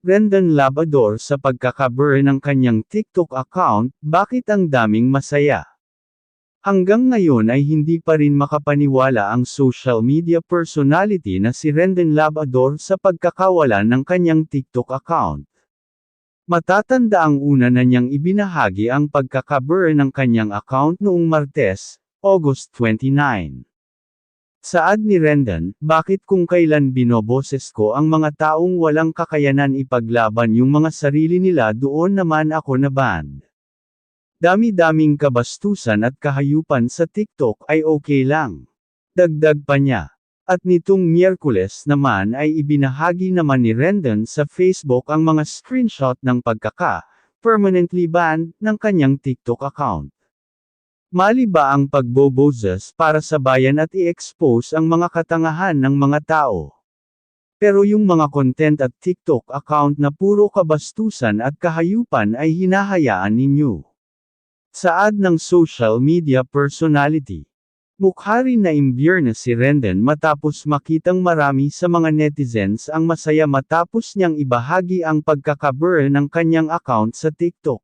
Rendon Labador sa pagkakaburn ng kanyang TikTok account, bakit ang daming masaya? Hanggang ngayon ay hindi pa rin makapaniwala ang social media personality na si Rendon Labador sa pagkakawalan ng kanyang TikTok account. Matatanda ang una na niyang ibinahagi ang pagkakaburn ng kanyang account noong Martes, August 29. Saad ni Rendon, bakit kung kailan binoboses ko ang mga taong walang kakayanan ipaglaban yung mga sarili nila doon naman ako na band. Dami-daming kabastusan at kahayupan sa TikTok ay okay lang. Dagdag pa niya. At nitong Miyerkules naman ay ibinahagi naman ni Rendon sa Facebook ang mga screenshot ng pagkaka, permanently banned, ng kanyang TikTok account. Mali ba ang pagboboses para sa bayan at i-expose ang mga katangahan ng mga tao? Pero yung mga content at TikTok account na puro kabastusan at kahayupan ay hinahayaan ninyo. Saad ng social media personality. Mukha rin na imbyer na si Rendon matapos makitang marami sa mga netizens ang masaya matapos niyang ibahagi ang pagkakaburn ng kanyang account sa TikTok.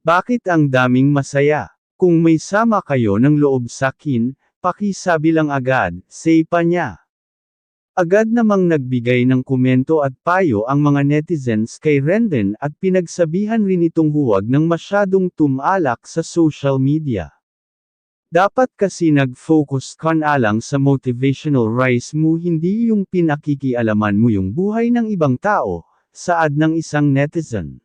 Bakit ang daming masaya? Kung may sama kayo ng loob sa akin, pakisabi lang agad, say pa niya. Agad namang nagbigay ng komento at payo ang mga netizens kay Rendon at pinagsabihan rin itong huwag ng masyadong tumalak sa social media. Dapat kasi nag-focus ka na lang sa motivational rise mo hindi yung pinakikialaman mo yung buhay ng ibang tao, saad ng isang netizen.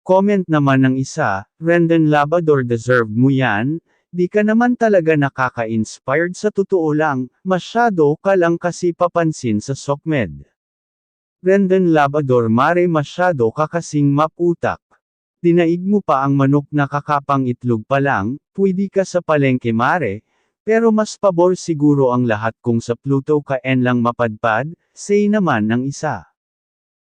Comment naman ng isa, Rendon Labador deserved mo yan, di ka naman talaga nakaka-inspired sa totoo lang, masyado ka lang kasi papansin sa SOCMED. Rendon Labador mare masyado ka kasing maputak. Dinaig mo pa ang manok na kakapang itlog pa lang, pwede ka sa palengke mare, pero mas pabor siguro ang lahat kung sa Pluto ka en lang mapadpad, say naman ng isa.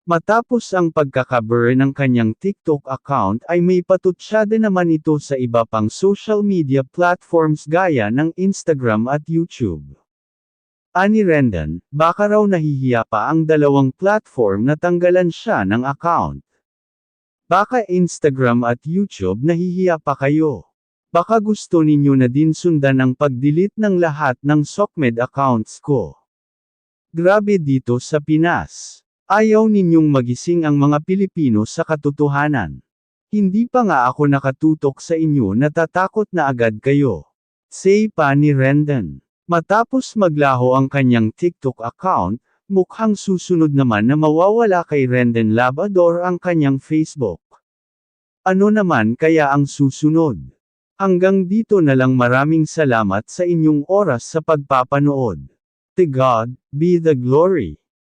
Matapos ang pagkakaburn ng kanyang TikTok account ay may patutsyada naman ito sa iba pang social media platforms gaya ng Instagram at YouTube. Ani Rendon, baka raw nahihiya pa ang dalawang platform na tanggalan siya ng account. Baka Instagram at YouTube nahihiya pa kayo. Baka gusto ninyo na din sundan ang pag-delete ng lahat ng SOCMED accounts ko. Grabe dito sa Pinas. Ayaw ninyong magising ang mga Pilipino sa katotohanan. Hindi pa nga ako nakatutok sa inyo natatakot na agad kayo. Say pa ni Rendon. Matapos maglaho ang kanyang TikTok account, mukhang susunod naman na mawawala kay Rendon Labador ang kanyang Facebook. Ano naman kaya ang susunod? Hanggang dito na lang maraming salamat sa inyong oras sa pagpapanood. To God, be the glory.